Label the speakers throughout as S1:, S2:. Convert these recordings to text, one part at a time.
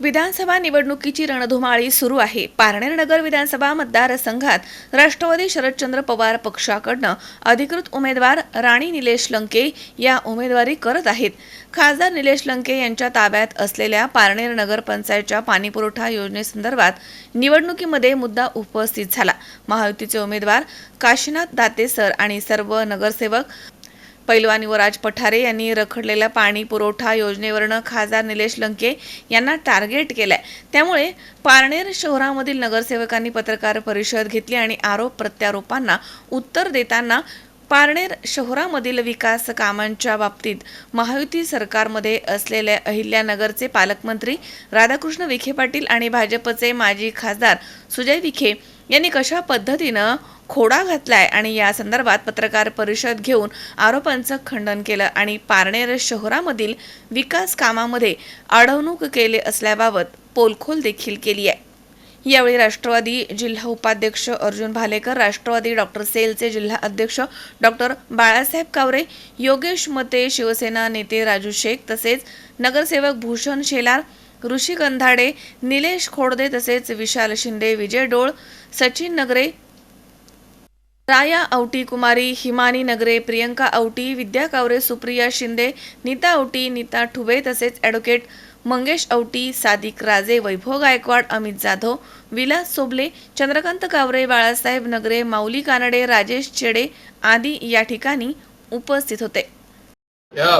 S1: विधानसभा निवडणुकीची रणधुमाळी सुरू आहे. पारनेर नगर विधानसभा मतदारसंघात राष्ट्रवादी शरदचंद्र पवार पक्षाकडनं अधिकृत उमेदवार राणी निलेश लंके या उमेदवारी करत आहेत. खासदार निलेश लंके यांच्या ताब्यात असलेल्या पारनेर नगर पंचायतच्या पाणीपुरवठा योजनेसंदर्भात निवडणुकीमध्ये मुद्दा उपस्थित झाला. महायुतीचे उमेदवार काशीनाथ दातेसर आणि सर्व नगरसेवक पैलवान युवराज पठारे यांनी रखडलेल्या पाणी पुरवठा योजनेवरनं खासदार निलेश लंके यांना टार्गेट केलाय. त्यामुळे पारनेर शहरामधील नगरसेवकांनी पत्रकार परिषद घेतली आणि आरोप प्रत्यारोपांना उत्तर देताना पारनेर शहरामधील विकास कामांच्या बाबतीत महायुती सरकारमध्ये असलेल्या अहिल्यानगरचे पालकमंत्री राधाकृष्ण विखे पाटील आणि भाजपचे माजी खासदार सुजय विखे यांनी कशा पद्धतीनं खोडा घातलाय आणि या संदर्भात पत्रकार परिषद घेऊन आरोपांचं खंडन केलं आणि पारनेर शहरामधील विकास कामामध्ये अडवणूक केले असल्याबाबत पोलखोल देखील केली आहे. यावेळी राष्ट्रवादी जिल्हा उपाध्यक्ष अर्जुन भालेकर राष्ट्रवादी डॉक्टर सेलचे जिल्हा अध्यक्ष डॉक्टर बाळासाहेब कावरे योगेश मते शिवसेना नेते राजू शेख तसेच नगरसेवक भूषण शेलार ऋषी गंधाडे निलेश खोडदे तसेच विशाल शिंदे विजय डोळ सचिन नगरे राया औटी कुमारी हिमानी नगरे प्रियंका औटी विद्या कावरे सुप्रिया शिंदे नीता औटी नीता ठुबे तसेच ॲडव्होकेट मंगेश औटी सादिक राजे वैभव गायकवाड अमित जाधव विलास सोबले चंद्रकांत कावरे बाळासाहेब नगरे माऊली कानडे राजेश चेडे आदी या ठिकाणी उपस्थित होते.
S2: या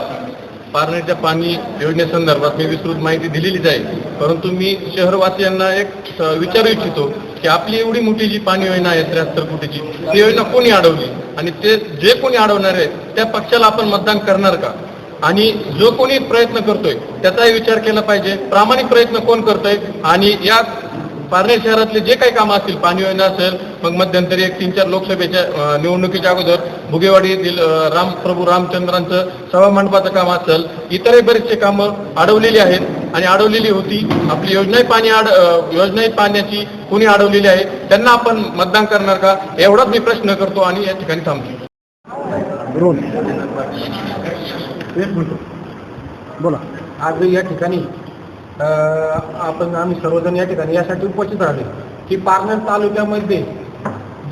S2: पारनेरच्या पाणी योजनेसंदर्भात मी विस्तृत माहिती दिलेलीच आहे. परंतु मी शहरवासियांना एक विचारू इच्छितो की आपली एवढी मोठी जी पाणी योजना आहे त्र्याहत्तर कोटीची ती योजना कोणी अडवली? आणि ते जे कोणी अडवणार आहे त्या पक्षाला आपण मतदान करणार का? आणि जो कोणी प्रयत्न करतोय त्याचाही विचार केला पाहिजे. प्रामाणिक प्रयत्न कोण करतोय? आणि या पारनेर शहरातले जे काही कामं असतील पाणी योजना असेल मग मध्यंतरी एक तीन चार लोकसभेच्या निवडणुकीच्या अगोदर भुगेवाडी येथील राम प्रभू रामचंद्रांचं सभामंडपाचं काम असेल इतरही बरेचसे कामं अडवलेली आहेत. आणि अडवलेली होती. आपली योजनाही पाणी आड योजनाही पाण्याची कोणी अडवलेली आहे त्यांना आपण मतदान करणार का? एवढाच मी प्रश्न करतो आणि या ठिकाणी थांबतो.
S3: बोला. आज या ठिकाणी अ, आपण आम्ही सर्वजण या ठिकाणी यासाठी उपस्थित राहिले की पारनेर तालुक्यामध्ये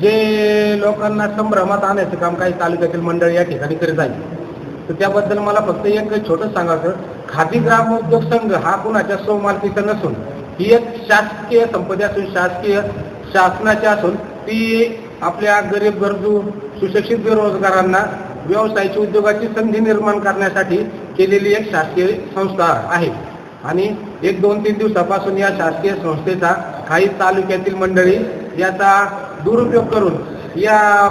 S3: जे लोकांना संभ्रमात आणायचं काम काही तालुक्यातील मंडळ या ठिकाणी करीत आहे. तर त्याबद्दल मला फक्त एक छोटं सांगायचं खादी ग्राम उद्योग संघ हा कुणाच्या स्वमालकीचा नसून ही एक शासकीय संपत्ती असून शासकीय शासनाची असून ती आपल्या गरीब गरजू सुशिक्षित बेरोजगारांना व्यवसायाची उद्योगाची संधी निर्माण करण्यासाठी केलेली एक शासकीय संस्था आहे. आणि एक दोन तीन दिवसापासून या शासकीय संस्थेचा काही तालुक्यातील मंडळी याचा दुरुपयोग करून या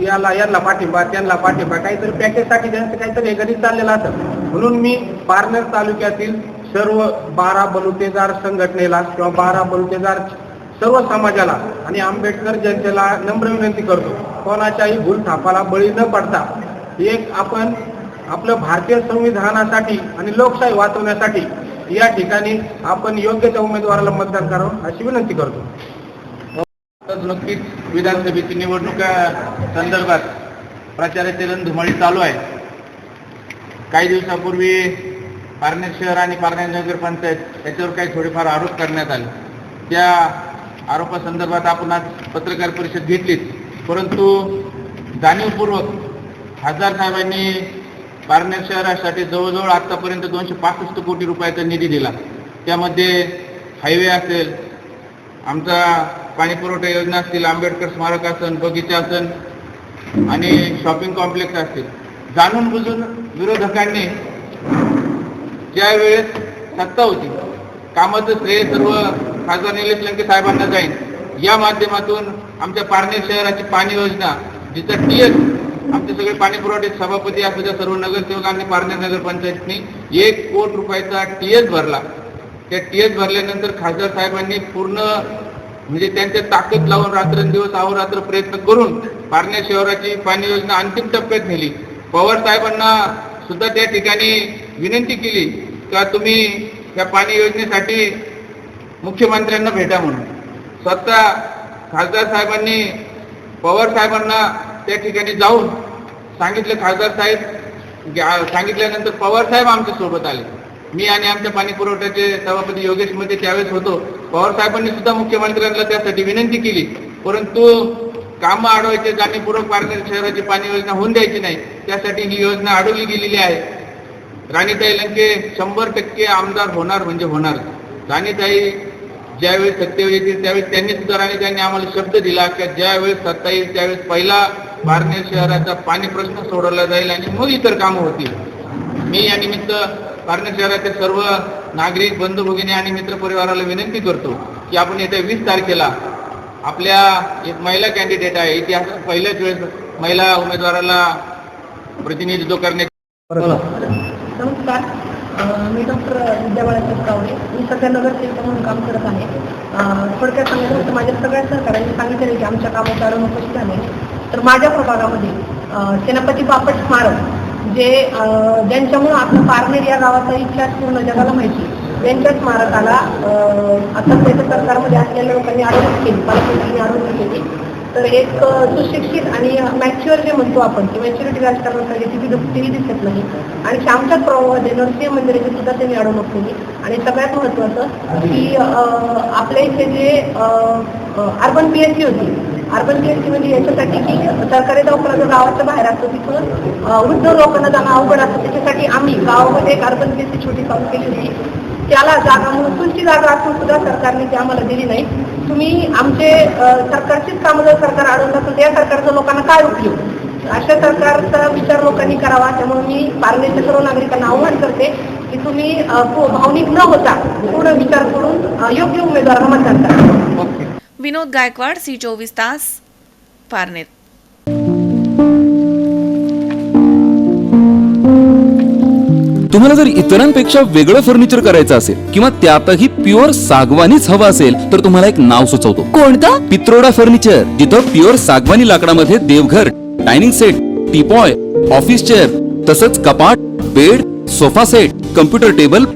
S3: याला यांना पाठिंबा त्यांना पाठिंबा. काहीतरी पॅकेजसाठी त्यांचं काहीतरी हे चाललेलं असतं म्हणून मी पारनेर तालुक्यातील सर्व बारा बलुतेदार संघटनेला किंवा बारा बलुतेदार सर्व समाजाला आणि आंबेडकर जनतेला नम्र विनंती करतो. कोणाच्याही भूलथापाला बळी न पडता एक आपण आपलं भारतीय संविधानासाठी आणि लोकशाही वाचवण्यासाठी या ठिकाणी आपण योग्य त्या उमेदवाराला मतदान करावं अशी विनंती करतो.
S2: तर नुकतीच विधानसभेची निवडणुका संदर्भात प्रचाराचे रणधुमाळी चालू आहे. काही दिवसापूर्वी पारनेर शहर आणि पारनेर नगर पंचायत याच्यावर काही थोडेफार आरोप करण्यात आले. त्या आरोपासंदर्भात आपण आज पत्रकार परिषद घेतलीच. परंतु जाणीवपूर्वक हजार साहेबांनी पारनेर शहरासाठी जवळजवळ आतापर्यंत दोनशे पासष्ट कोटी रुपयाचा निधी दिला. त्यामध्ये हायवे असेल आमचा
S4: पाणी पुरवठा योजना असतील आंबेडकर स्मारक असन बगीचा असन आणि शॉपिंग कॉम्प्लेक्स असतील. जाणून बुजून विरोधकांनी ज्या वेळेस सत्ता होती कामाचं श्रेय सर्व खासदार निलेश लंके साहेबांना जाईल या माध्यमातून आमच्या पारनेर शहराची पाणी योजना जिथं टी एस आमचे सगळे पाणी पुरवठे सभापती असू सर्व नगरसेवकांनी पारनेर नगरपंचायतनी एक कोट रुपयाचा टी एस भरला. त्या टी एस भरल्यानंतर खासदार साहेबांनी पूर्ण म्हणजे त्यांच्या ताकद लावून रात्रंदिवस अहोरात्र प्रयत्न करून पारण्या शहराची पाणी योजना अंतिम टप्प्यात नेली. पवार साहेबांना सुद्धा त्या ठिकाणी विनंती केली का तुम्ही या पाणी योजनेसाठी मुख्यमंत्र्यांना भेटा म्हणून. स्वतः खासदार साहेबांनी पवार साहेबांना त्या ठिकाणी जाऊन सांगितलं खासदार साहेब सांगितल्यानंतर पवार साहेब आमच्यासोबत आले. मी आणि आमच्या पाणी पुरवठ्याचे सभापती योगेशमध्ये त्यावेळेस होतो. पवारसाहेबांनी सुद्धा मुख्यमंत्र्यांना त्यासाठी विनंती केली. परंतु कामं अडवायचे जाणीवपूर्वक पारनेर शहराची पाणी योजना होऊन द्यायची नाही त्यासाठी ही योजना अडवली गेलेली आहे. राणीताई लंके शंभर टक्के आमदार होणार म्हणजे होणार. राणीताई ज्यावेळेस सत्तेवर येतील त्यावेळेस त्यांनी सुद्धा राणीताईंनी आम्हाला शब्द दिला की ज्यावेळेस सत्ता येईल त्यावेळेस पहिला पारनेर शहराचा पाणी प्रश्न सोडवला जाईल आणि मग इतर कामं होतील. मी या निमित्त पारनेर शहरातील सर्व नागरिक बंधू भगिनी आणि मित्र परिवाराला विनंती करतो की आपण येत्या वीस तारखेला आपल्या एक महिला कॅन्डिडेट आहे. इतिहासात पहिल्याच वेळेस महिला उमेदवाराला प्रतिनिधित्व करण्याची
S5: नमस्कार. मी डॉक्टर विद्या बाळासाहेब कावळे. मी सध्या नगरसेविका म्हणून काम करत आहे. थोडक्यात सांगायचं तर माझ्या सगळ्या सहकार्यांनी सांगितलेलं की आमच्या कामाचं आरंभ कशी झाले. तर माझ्या प्रभागामध्ये सेनापती बापट स्मारक जे ज्यांच्यामुळे ज्यांच्यामुळं आपलं पारनेर या गावाचा इतिहास पूर्ण जगाला माहिती त्यांच्या स्मारकाला आता त्याच्या सरकारमध्ये असलेल्या लोकांनी आरोप केली पालकमंत्र्यांनी आरोप केली. तर एक सुशिक्षित आणि मॅच्युअर जे म्हणतो आपण की मॅच्युरिटी राजकारणासाठी ती तेही दिसत नाही आणि आमच्याच प्रभावामध्ये नरसिंह मंदिराची सुद्धा त्यांनी अडवणूक केली. आणि सगळ्यात महत्वाचं की आपल्या इथे जे अर्बन पी एच सी होती अर्बन पी म्हणजे याच्यासाठी की सरकारी दवाखाना जो गावाच्या बाहेर असतो तिथून वृद्ध लोकांना जाणं अवघड असतं. त्याच्यासाठी आम्ही गावामध्ये एक अर्बन पी छोटी काम केली होती त्याला जागा म्हणून तुमची जागा असून सुद्धा सरकारने ती आम्हाला दिली नाही. तुम्ही आमचे सरकारचीच कामं जर सरकार अडवलं असेल त्या सरकारचा लोकांना काय उपयोग? अशा सरकारचा विचार लोकांनी करावा. त्यामुळे मी पारनेरच्या सर्व नागरिकांना आव्हान करते की तुम्ही भावनिक न होता पूर्ण विचार करून योग्य उमेदवारांना मतदान करा.
S1: विनोद गायकवाड सी चोवीस तास पारनेर.
S6: तुम्हाला जर इतरांपेक्षा वेगळं फर्निचर करायचं असेल किंवा त्यातही प्युअर सागवानीच हवं असेल तर तुम्हाला एक नाव सुचवतो.
S7: कोणतं?
S6: पित्रोडा फर्निचर जिथं प्युअर सागवानी लाकडामध्ये देवघर dining set teapoy office chair तसंच कपाट bed sofa set computer table